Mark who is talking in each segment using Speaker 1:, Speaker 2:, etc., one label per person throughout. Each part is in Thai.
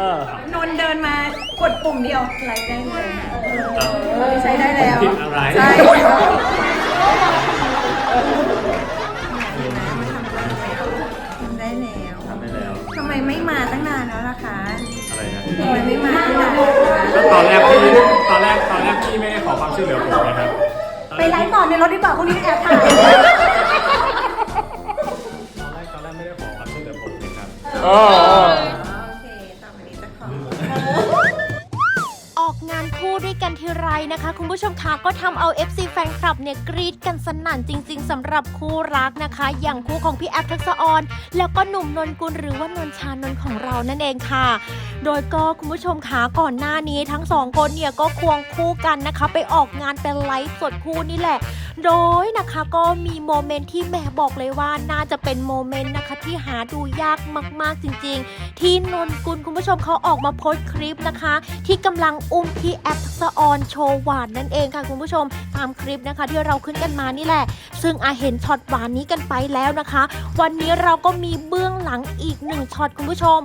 Speaker 1: ออ
Speaker 2: นนท์เดินมากดปุ่มเดียวไลฟ์ได้เลย
Speaker 1: เออ
Speaker 2: ใช้ได้แล้ว
Speaker 3: ผิดอะไร
Speaker 2: ใช่ทำได้แล้ว
Speaker 3: ทำได้แล้ว
Speaker 2: ทำไมไม่มาตั้งนานแล้วล่ะคะ
Speaker 3: อะไรนะ
Speaker 2: ทำไมไม่มาตั้งนานแล้วล่ะ
Speaker 3: ก็
Speaker 2: คะ
Speaker 3: ตอนแรกพี่ตอนแรกตอนแรกพี่ไม่ได้ขอความช่วยเหลือผมนะครับตอน
Speaker 2: ไป
Speaker 3: แรก
Speaker 2: ไลฟ์ต่อในรถดีกว่าพวกนี้แอบถ่าย
Speaker 3: ตอนแรกตอนแรกไม่ได้ขอความช่วยเหลือผมนะครับ
Speaker 1: เออเออ
Speaker 2: โอ ไร
Speaker 4: นะคะ คุณผู้ชมคะก็ทำเอา FC แฟนคลับเนี่ยกรี๊ดกันสนั่นจริง ๆสำหรับคู่รักนะคะ อย่างคู่ของพี่แอฟทักษออนแล้วก็หนุ่มนนกุลหรือว่านนชานนของเรานั่นเองค่ะ โดยก็คุณผู้ชมคะก่อนหน้านี้ทั้งสองคนเนี่ยก็ควงคู่กันนะคะ ไปออกงานเป็นไลฟ์สดคู่นี่แหละ โดยนะคะก็มีโมเมนต์ที่แม่บอกเลยว่าน่าจะเป็นโมเมนต์นะคะที่หาดูยากมากๆจริง ๆ ที่นนกุลคุณผู้ชมเขาออกมาโพสต์คลิปนะคะ ที่กำลังอุ้มพี่แอฟทักษออนโชว์หวานนั่นเองค่ะคุณผู้ชมตามคลิปนะคะที่เราขึ้นกันมานี่แหละ ซึ่งอาเห็นช็อตหวานนี้กันไปแล้วนะคะ วันนี้เราก็มีเบื้องหลังอีกหนึ่งช็อตคุณผู้ชม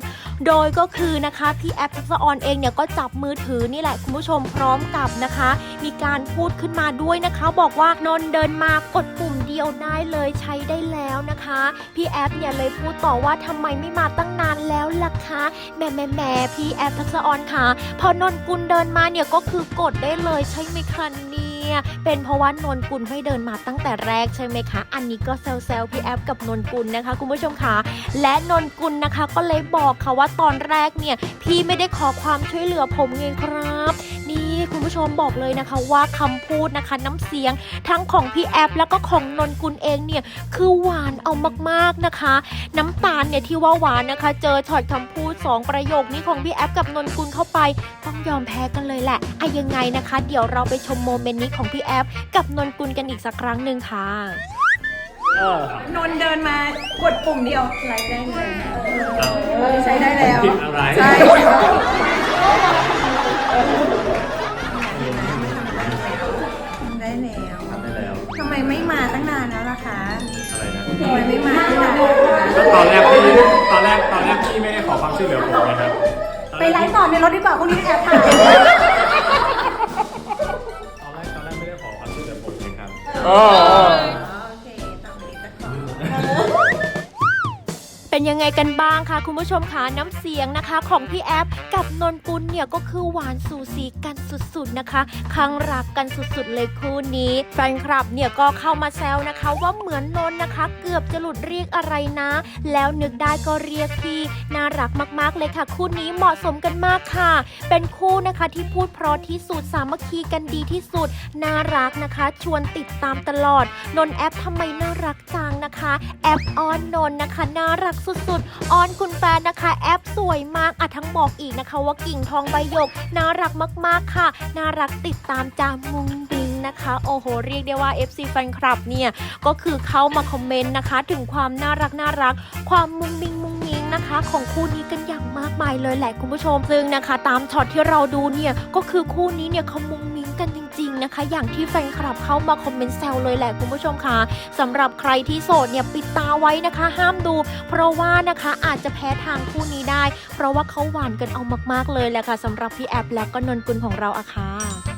Speaker 4: โดยก็คือนะคะพี่แอฟทักษะออนเองเนี่ยก็จับมือถือนี่แหละคุณผู้ชมพร้อมกับนะคะ มีการพูดขึ้นมาด้วยนะคะ บอกว่านนเดินมากดปุ่มเดียวได้เลยใช้ได้แล้วนะคะ พี่แอฟเนี่ยเลยพูดต่อว่าทำไมไม่มาตั้งนานแล้วล่ะคะแหม่แหม่แหม่พี่แอฟทักษะออนค่ะ พอนนกุลเดินมาเนี่ยก็คือกดได้เลยใช่ไหมคะ เนี่ย เป็นเพราะว่านนกุลไม่เดินมาตั้งแต่แรกใช่ไหมคะ อันนี้ก็เซลเซลพี่แอฟกับนนกุลนะคะ คุณผู้ชมคะและนนกุลนะคะก็เลยบอกค่ะว่าตอนแรกเนี่ย พี่ไม่ได้ขอความช่วยเหลือผมไงครับ นี่คุณผู้ชมบอกเลยนะคะว่าคำพูดนะคะน้ำเสียงทั้งของพี่แอฟแล้วก็ของนนกุลเองเนี่ยคือหวานเอามากๆนะคะ น้ำตาลเนี่ยที่ว่าหวานนะคะ เจอช็อตคำพูด 2 ประโยคนี้ของพี่แอฟกับนนกุลเข้าไป ต้องยอมแพ้กันเลยแหละอะยังไงนะคะ เดี๋ยวเราไปชมโมเมนต์นี้ของพี่แอฟกับนนกุลกันอีกสักครั้งหนึ่งค่ะ
Speaker 1: เออ
Speaker 2: นนท์เดินมากดปุ่มเดียวไลฟ์ได้เลย
Speaker 3: เออ
Speaker 2: ใช้ได้แล้ว
Speaker 3: ผิดอะไร
Speaker 2: ใช่ ทำไมไม่มาตั้งนานแล้วล่ะคะ
Speaker 3: ก็ตอนแรกพี่ตอนแรกตอนแรกพี่ไม่ได้ขอความช่วยเหลือผมนะครับตอน
Speaker 2: ไป
Speaker 3: แรก
Speaker 2: ไลฟ์ต่อในรถดีกว่าพวกนี้แอบถ่าย
Speaker 3: ตอนแรกตอนแรกไม่ได้ขอความช่วยเหลือผมนะครับ
Speaker 4: ยังไงกันบ้างคะคุณผู้ชมคะน้ำเสียงนะคะของพี่แอฟกับนนกุลเนี่ยก็คือหวานสูสีกันสุดๆนะคะครั้งรักกันสุดๆเลยคู่นี้แฟนคลับเนี่ยก็เข้ามาแซวนะคะว่าเหมือนนนนะคะ เกือบจะหลุดเรียกอะไรนะ แล้วนึกได้ก็เรียกพี่น่ารักมากๆเลยค่ะ คู่นี้เหมาะสมกันมากค่ะ เป็นคู่นะคะที่พูดเพราะที่สุดสามัคคีกันดีที่สุด น่ารักนะคะ ชวนติดตามตลอด นนแอปทำไมน่ารักจัง นะคะแอปออนนนนะคะน่ารักสุดๆ ออนคุณแฟนนะคะ แอปสวยมากอะทั้งบอกอีกนะคะว่ากิ่งทองใบหยกน่ารักมากๆค่ะ น่ารักติดตามจามุงดิงนะคะโอ้โหเรียกได้ว่า FC แฟนคลับเนี่ยก็คือเข้ามาคอมเมนต์นะคะ ถึงความน่ารักน่ารัก ความมุงมิงมุงมิงนะคะของคู่นี้กันอย่างมากมายเลยแหละคุณผู้ชมซึ่งนะคะ ตามช็อตที่เราดูเนี่ยก็คือคู่นี้เนี่ยเขามุงมิง นจริงๆนะคะ อย่างที่แฟนคลับเข้ามาคอมเมนต์แซวเลยแหละคุณผู้ชมค่ะสำหรับใครที่โสดเนี่ยปิดตาไว้นะคะ ห้ามดู เพราะว่านะคะอาจจะแพ้ทางคู่นี้ได้ เพราะว่าเขาหวานกันเอามากๆเลยแหละค่ะสำหรับพี่แอปและก็นนกุลของเราอะค่ะ